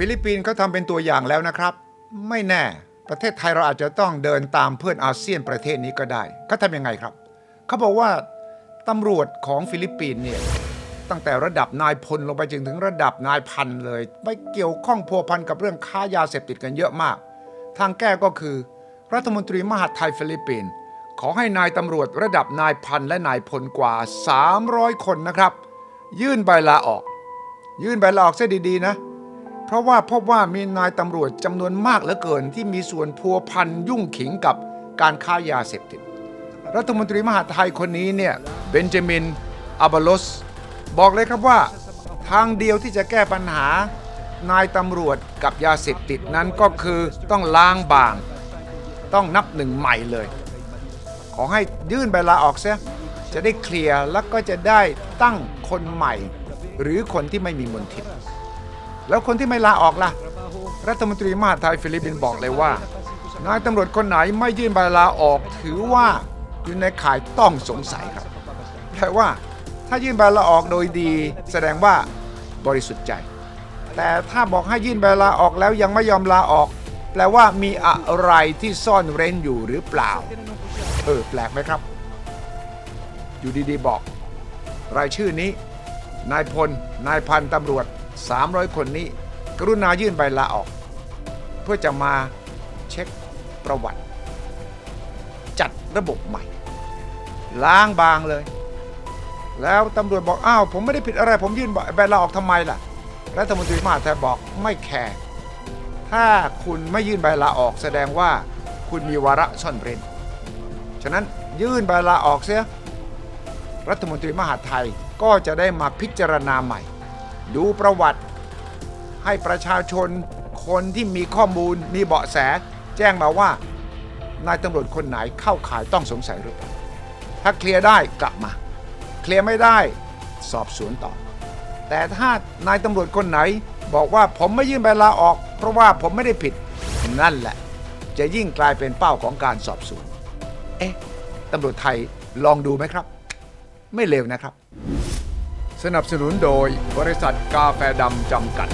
ฟิลิปปินส์เขาทำเป็นตัวอย่างแล้วนะครับ ไม่แน่ ประเทศไทยเราอาจจะต้องเดินตามเพื่อนอาเซียนประเทศนี้ก็ได้เขาทำยังไงครับเขาบอกว่าตำรวจของฟิลิปปินส์เนี่ยตั้งแต่ระดับนายพลลงไปจนถึงระดับนายพันเลย ไปเกี่ยวข้องพัวพันกับเรื่องค้ายาเสพติดกันเยอะมาก ทางแก้ก็คือ รัฐมนตรีมหาดไทยฟิลิปปินส์ขอให้นายตำรวจระดับนายพันและนายพลกว่า 300 คนนะครับ ยื่นใบลาออก ยื่นใบลาออกเสียดีๆนะ เพราะว่าพบว่ามีนายตำรวจจำนวนมากเหลือเกินที่มีส่วนพัวพันยุ่งขิงกับการค้ายาเสพติด รัฐมนตรีมหาไทยคนนี้เนี่ยเบนจามินอาบาลสบอกเลยครับว่า ทางเดียวที่จะแก้ปัญหานายตำรวจกับยาเสพติดนั้นก็คือต้องล้างบาง ต้องนับหนึ่งใหม่เลย ขอให้ยื่นใบลาออกเสียจะได้เคลียร์แล้วก็จะได้ตั้งคนใหม่ หรือคนที่ไม่มีมนทิน แล้วคนที่ไม่ลาออกล่ะ รัฐมนตรีมหาดไทยฟิลิปปินส์บอกเลยว่า นายตำรวจคนไหนไม่ยื่นใบลาออกถือว่าอยู่ในข่ายต้องสงสัยครับแปลว่าถ้ายื่นใบลาออกโดยดี แสดงว่าบริสุทธิ์ใจ แต่ถ้าบอกให้ยื่นใบลาออกแล้วยังไม่ยอมลาออก แปลว่ามีอะไรที่ซ่อนเร้นอยู่หรือเปล่าเออแปลกไหมครับ อยู่ดีๆบอก รายชื่อนี้ นายพล นายพันตำรวจ 300 คนนี้ กรุณายื่นใบลาออก เพื่อจะมาเช็คประวัติ จัดระบบใหม่ ล้างบางเลย แล้วตำรวจบอก อ้าว ผมไม่ได้ผิดอะไร ผมยื่นใบลาออกทำไมล่ะ รัฐมนตรีมหาดไทยบอกไม่แคร์ถ้าคุณไม่ยื่นใบลาออกแสดงว่าคุณมีวาระซ่อนเร้นฉะนั้นยื่นใบลาออกเสียรัฐมนตรีมหาดไทยก็จะได้มาพิจารณาใหม่ ดูประวัติให้ประชาชนคนที่มีข้อมูลมีเบาะแส แจ้งมาว่านายตำรวจคนไหนเข้าข่ายต้องสงสัยหรือเปล่าถ้าเคลียร์ได้กลับมา เคลียร์ไม่ได้สอบสวนต่อ แต่ถ้านายตำรวจคนไหนบอกว่าผมไม่ยื่นใบลาออก เพราะว่าผมไม่ได้ผิดนั่นแหละ จะยิ่งกลายเป็นเป้าของการสอบสวน เอ๊ะตำรวจไทยลองดูไหมครับ ไม่เลวนะครับ สนับสนุนโดยบริษัทกาแฟดำจำกัด